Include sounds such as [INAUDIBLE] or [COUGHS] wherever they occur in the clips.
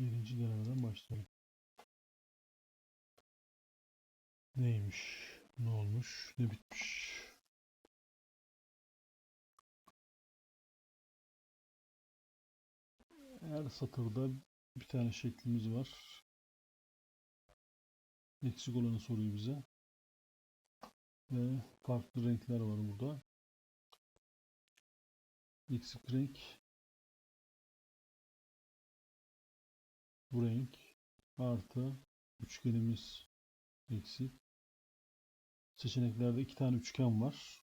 Birinci denemeden başlayalım. Neymiş? Ne olmuş? Ne bitmiş? Her satırda bir tane şeklimiz var. Eksik olanı soruyor bize. Ve farklı renkler var burada. Eksik renk bu renk artı üçgenimiz eksik. Seçeneklerde iki tane üçgen var.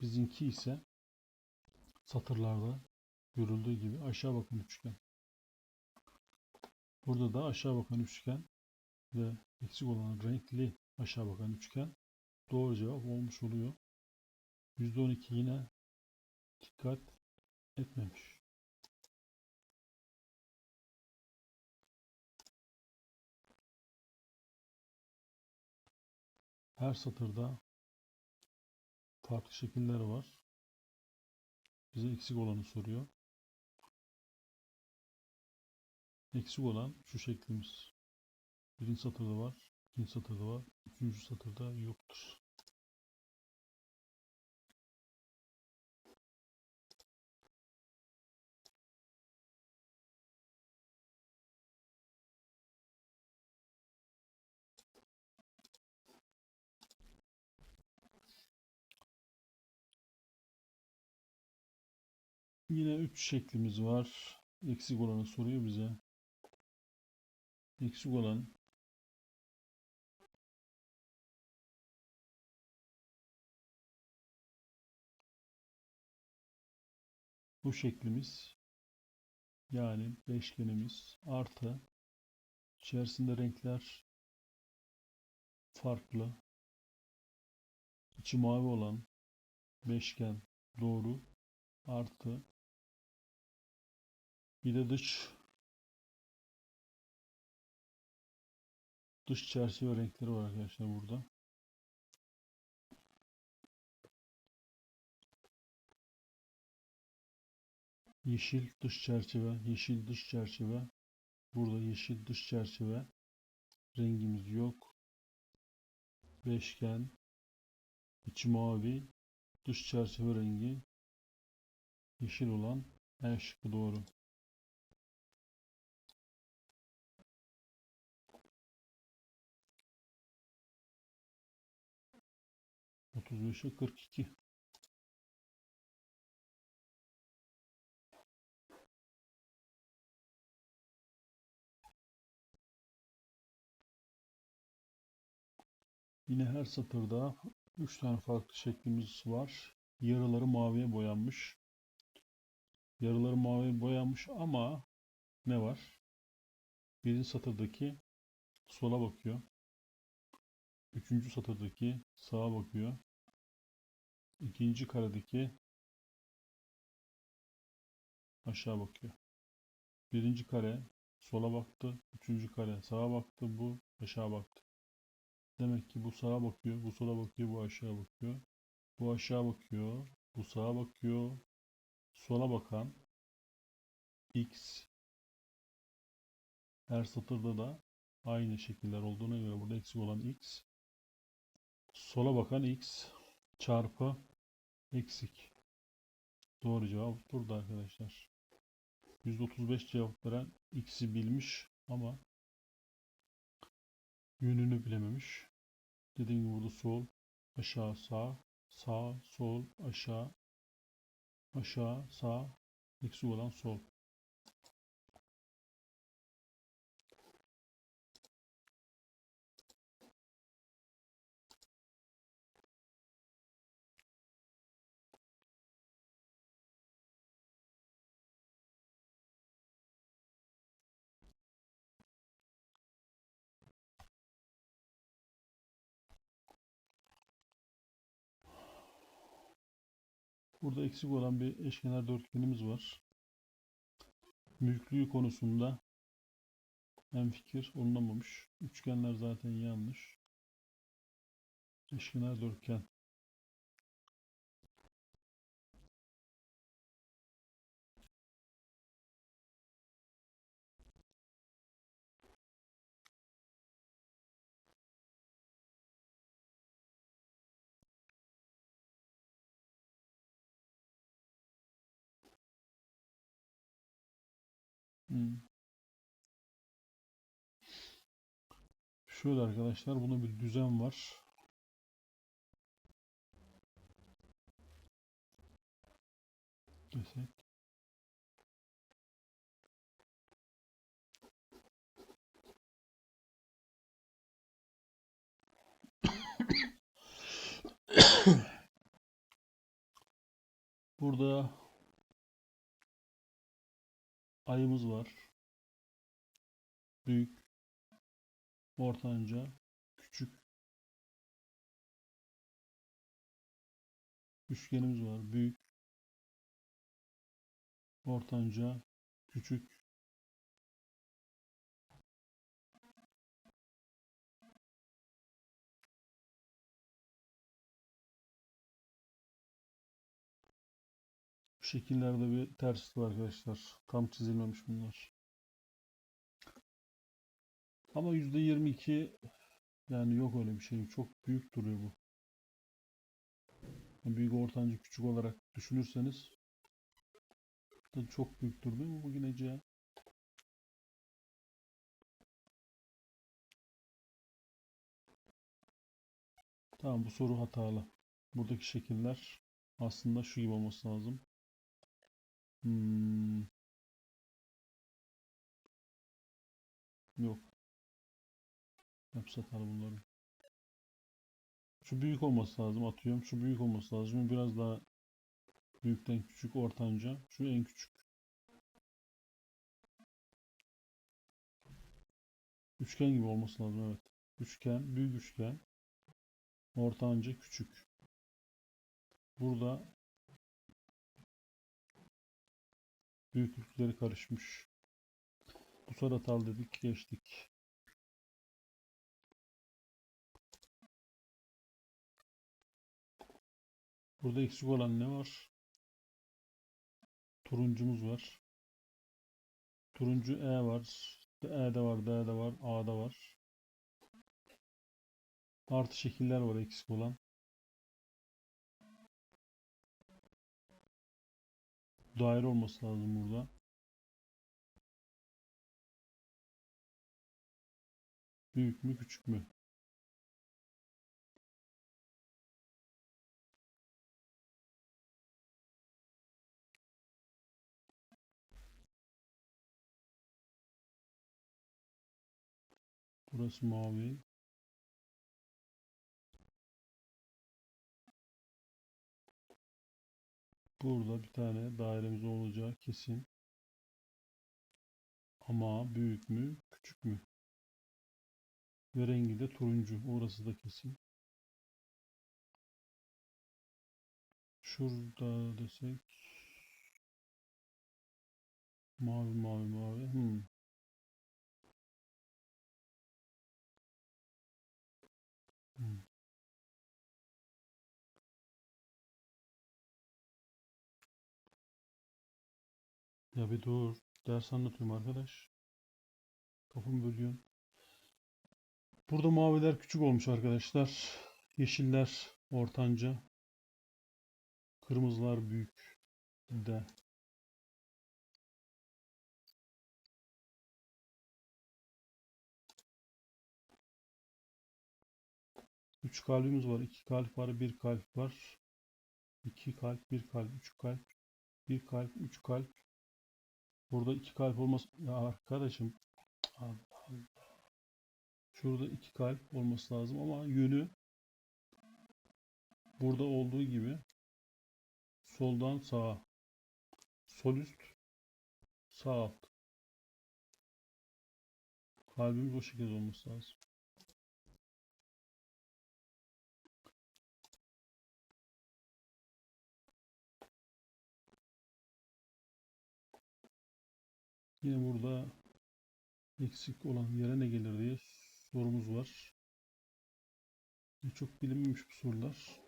Bizimki ise satırlarda görüldüğü gibi aşağı bakan üçgen. Burada da aşağı bakan üçgen ve eksik olan renkli aşağı bakan üçgen doğru cevap olmuş oluyor. %12 yine dikkat etmemiş. Her satırda farklı şekiller var. Bize eksik olanı soruyor. Eksik olan şu şeklimiz. Birinci satırda var, ikinci satırda var, üçüncü satırda yoktur. Yine 3 şeklimiz var. Eksik olanı soruyor bize. Eksik olan bu şeklimiz yani beşgenimiz artı içerisinde renkler farklı içi mavi olan beşgen doğru artı bir de dış dış çerçeve renkleri var arkadaşlar burada. Yeşil dış çerçeve, yeşil dış çerçeve. Burada yeşil dış çerçeve. Rengimiz yok. Beşgen. içi mavi. Dış çerçeve rengi. Yeşil olan en şıkkı doğru. Otuz beşe kırk iki. Yine her satırda 3 tane farklı şeklimiz var. Yarıları maviye boyanmış. Yarıları maviye boyanmış ama ne var? Birinci satırdaki sola bakıyor. Üçüncü satırdaki sağa bakıyor. İkinci karedeki aşağı bakıyor. Birinci kare sola baktı. Üçüncü kare sağa baktı. Bu aşağı baktı. Demek ki bu sağa bakıyor, bu sola bakıyor, bu aşağı bakıyor. Bu aşağı bakıyor, bu sağa bakıyor. Sola bakan X her satırda da aynı şekiller olduğuna göre burada eksik olan X sola bakan X çarpı eksik. Doğru cevap burada arkadaşlar. %35 cevap veren X'i bilmiş ama yönünü bilememiş. Dediğim gibi burada sol, aşağı, sağ, sağ, sol, aşağı, aşağı, sağ, eksik olan sol. Burada eksik olan bir eşkenar dörtgenimiz var. Mülklüğü konusunda hemfikir olunamamış. Üçgenler zaten yanlış. Eşkenar dörtgen. Hmm. Şöyle arkadaşlar buna bir düzen var. Desek. [COUGHS] Burada ayımız var. Büyük, ortanca, küçük. Üçgenimiz var. Büyük, ortanca, küçük. Şekillerde bir terslik var arkadaşlar. Tam çizilmemiş bunlar. Ama %22 yani yok öyle bir şey. Çok büyük duruyor bu. Büyük ortancı küçük olarak düşünürseniz çok büyük durmuyor mu bugün Ece? Tamam bu soru hatalı. Buradaki şekiller aslında şu gibi olması lazım. Hmm. Yok. Hepsi hatalı bunların. Şu büyük olması lazım atıyorum. Şu büyük olması lazım. Biraz daha büyükten küçük ortanca. Şu en küçük. Üçgen gibi olması lazım evet. Üçgen, büyük üçgen. Ortanca küçük. Burada büyüklükleri karışmış. Bu soru hatalı dedik geçtik. Burada eksik olan ne var? Turuncumuz var. Turuncu E var. E'de var, D'de var, A'da var. Artı şekiller var eksik olan. Daire olması lazım burada. Büyük mü küçük mü? Burası mavi. Burada bir tane dairemiz olacağı kesin. Ama büyük mü, küçük mü? Ve rengi de turuncu. Orası da kesin. Şurada desek mavi mavi mavi. Hmm. Ya bir dur. Ders anlatıyorum arkadaş. Kafamı bölüyorsun. Burada maviler küçük olmuş arkadaşlar. Yeşiller ortanca. Kırmızılar büyük de. Üç kalbimiz var. iki kalp var. Bir kalp var. İki kalp, bir kalp, üç kalp. Bir kalp, üç kalp. Burada iki kalp olmaz. Ya arkadaşım. Şurada iki kalp olması lazım ama yönü burada olduğu gibi soldan sağa. Sol üst, sağ alt. Kalbimiz o şekilde olması lazım. Yine burada eksik olan yere ne gelir diye sorumuz var. Çok bilinmemiş bu sorular.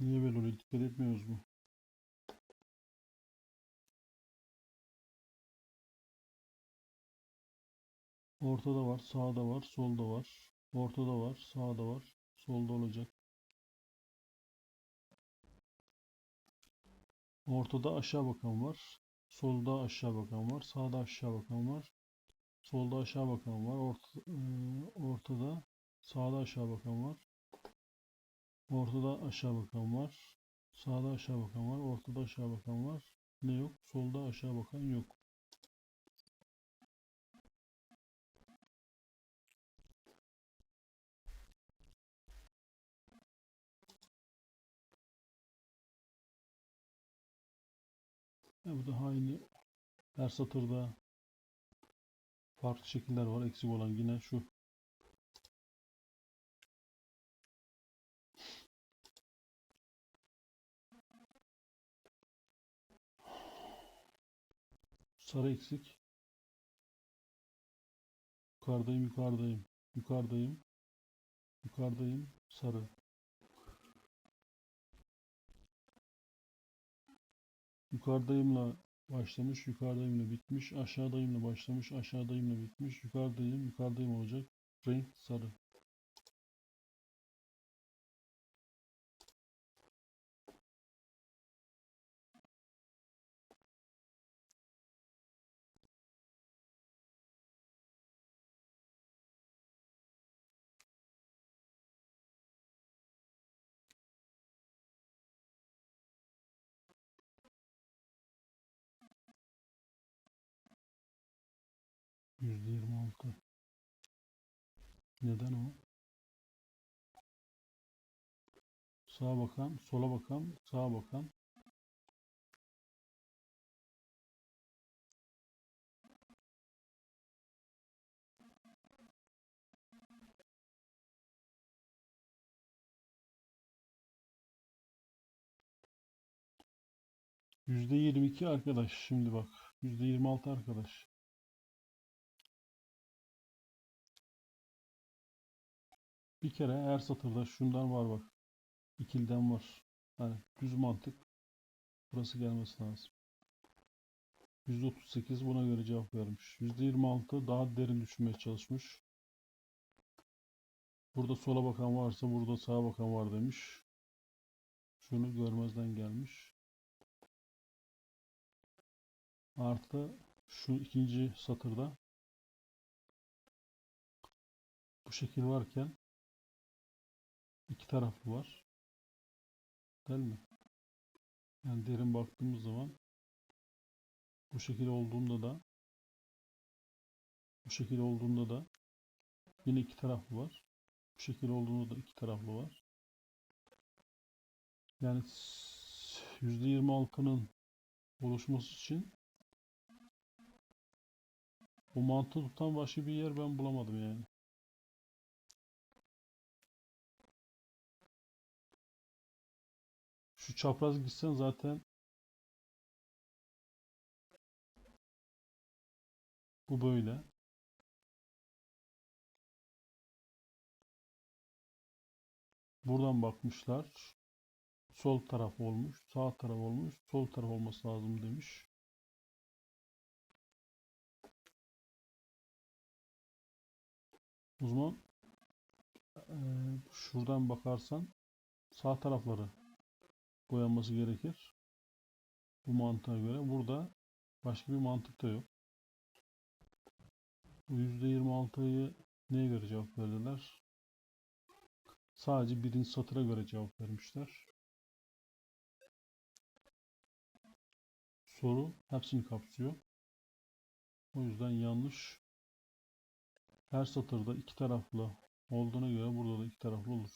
Niye böyle oluyor? Dikkat etmiyoruz mu? Ortada var, sağda var, solda var. Ortada var, sağda var, solda olacak. Ortada aşağı bakan var. Solda aşağı bakan var. Sağda aşağı bakan var. Solda aşağı bakan var. Orta, e, ortada sağda aşağı bakan var. Ortada aşağı bakan var. Sağda aşağı bakan var. Ortada aşağı bakan var. Ne yok? Solda aşağı bakan yok. Ya bu da aynı her satırda farklı şekiller var. Eksik olan yine şu. Sarı eksik. Yukarıdayım, yukarıdayım. Yukarıdayım. Yukarıdayım. Sarı. Yukarıdayımla başlamış, yukarıdayımla bitmiş, aşağıdayımla başlamış, aşağıdayımla bitmiş, yukarıdayım, yukarıdayım olacak. Renk sarı. Yüzde yirmi altı. Neden o? Sağa bakan, sola bakan, sağa bakan. Yüzde yirmi iki arkadaş. Şimdi bak. Yüzde yirmi altı arkadaş. Bir kere her satırda şundan var bak. İkilden var. Hani düz mantık. Burası gelmesi lazım. %38 buna göre cevap vermiş. %26 daha derin düşünmeye çalışmış. Burada sola bakan varsa burada sağa bakan var demiş. Şunu görmezden gelmiş. Artı şu ikinci satırda bu şekil varken iki taraflı var. Değil mi? Yani derin baktığımız zaman bu şekil olduğunda da bu şekil olduğunda da yine iki taraflı var. Bu şekil olduğunda da iki taraflı var. Yani %26'nın oluşması için bu mantığı tutan başka bir yer ben bulamadım yani. Şu çapraz gitsen zaten bu böyle. Buradan bakmışlar. Sol taraf olmuş, sağ taraf olmuş, sol taraf olması lazım demiş. O zaman eee, şuradan bakarsan sağ tarafları boyanması gerekir. Bu mantığa göre. Burada başka bir mantık da yok. Bu %26'yı neye göre cevap verdiler? Sadece birinci satıra göre cevap vermişler. Soru hepsini kapsıyor. O yüzden yanlış. Her satırda iki taraflı olduğuna göre burada da iki taraflı olur.